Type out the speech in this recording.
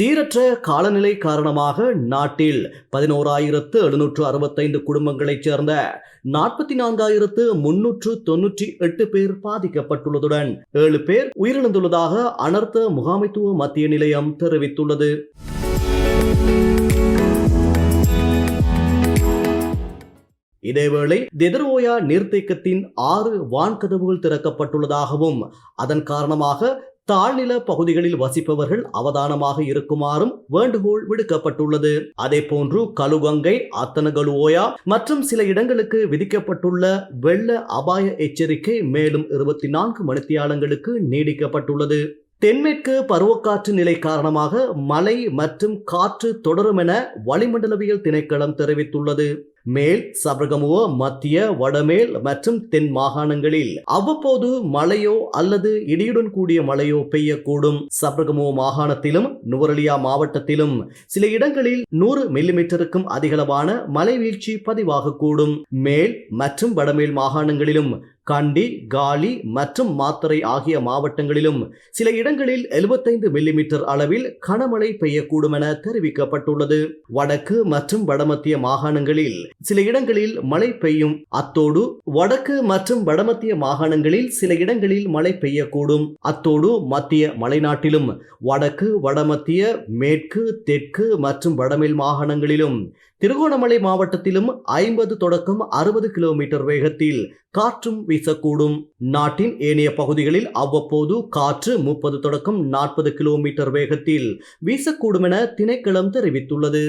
சீரற்ற காலநிலை காரணமாக நாட்டில் பதினோராயிரத்து எழுநூற்று அறுபத்தைந்து குடும்பங்களைச் சேர்ந்த நாற்பத்தி நான்காயிரத்து முன்னூற்று தொன்னூற்றி எட்டு பேர் பாதிக்கப்பட்டுள்ளதுடன் ஏழு பேர் உயிரிழந்துள்ளதாக அனர்த்த முகாமைத்துவ மத்திய நிலையம் தெரிவித்துள்ளது. இதேவேளை தெதரோயா நீர்த்தேக்கத்தின் ஆறு வான்கதவுகள் திறக்கப்பட்டுள்ளதாகவும் அதன் காரணமாக தாழ்நில பகுதிகளில் வசிப்பவர்கள் அவதானமாக இருக்குமாறும் வேண்டுகோள் விடுக்கப்பட்டுள்ளது. அதே போன்று கலுகங்கை அத்தனகலுவோயா மற்றும் சில இடங்களுக்கு விதிக்கப்பட்டுள்ள வெள்ள அபாய எச்சரிக்கை மேலும் இருபத்தி நான்கு மணித்தியாலங்களுக்கு நீடிக்கப்பட்டுள்ளது. தென்மேற்கு பருவக்காற்று நிலை காரணமாக மழை மற்றும் காற்று தொடரும் என வளிமண்டலவியல் திணைக்களம் தெரிவித்துள்ளது. மேல் சபரகமுவ மத்திய வடமேல் மற்றும் தென் மாகாணங்களில். அவ்வப்போது மழையோ அல்லது இடியுடன் கூடிய மழையோ பெய்யக்கூடும். சபரகமுவ மாகாணத்திலும் நுவரலியா மாவட்டத்திலும் சில இடங்களில் நூறு மில்லிமீட்டருக்கும் அதிகளவான மழை வீழ்ச்சி பதிவாகக்கூடும். மேல் மற்றும் வடமேல் மாகாணங்களிலும் கண்டி காலி மற்றும் மாத்தறை ஆகிய மாவட்டங்களிலும் சில இடங்களில் 75 மில்லிமீட்டர் அளவில் கனமழை பெய்யக்கூடும் என தெரிவிக்கப்பட்டுள்ளது. வடக்கு மற்றும் வடமத்திய மாகாணங்களில் சில இடங்களில் மழை பெய்யும். அத்தோடு வடக்கு மற்றும் வடமத்திய மாகாணங்களில் சில இடங்களில் மழை பெய்யக்கூடும். அத்தோடு மத்திய மலைநாட்டிலும் வடக்கு வடமத்திய மேற்கு தெற்கு மற்றும் வடமேல் மாகாணங்களிலும் திருகோணமலை மாவட்டத்திலும் ஐம்பது தொடக்கம் அறுபது கிலோமீட்டர் வேகத்தில் காற்றும் வீசக்கூடும். நாட்டின் ஏனைய பகுதிகளில் அவ்வப்போது காற்று முப்பது தொடக்கம் நாற்பது கிலோமீட்டர் வேகத்தில் வீசக்கூடும் என திணைக்களம் தெரிவித்துள்ளது.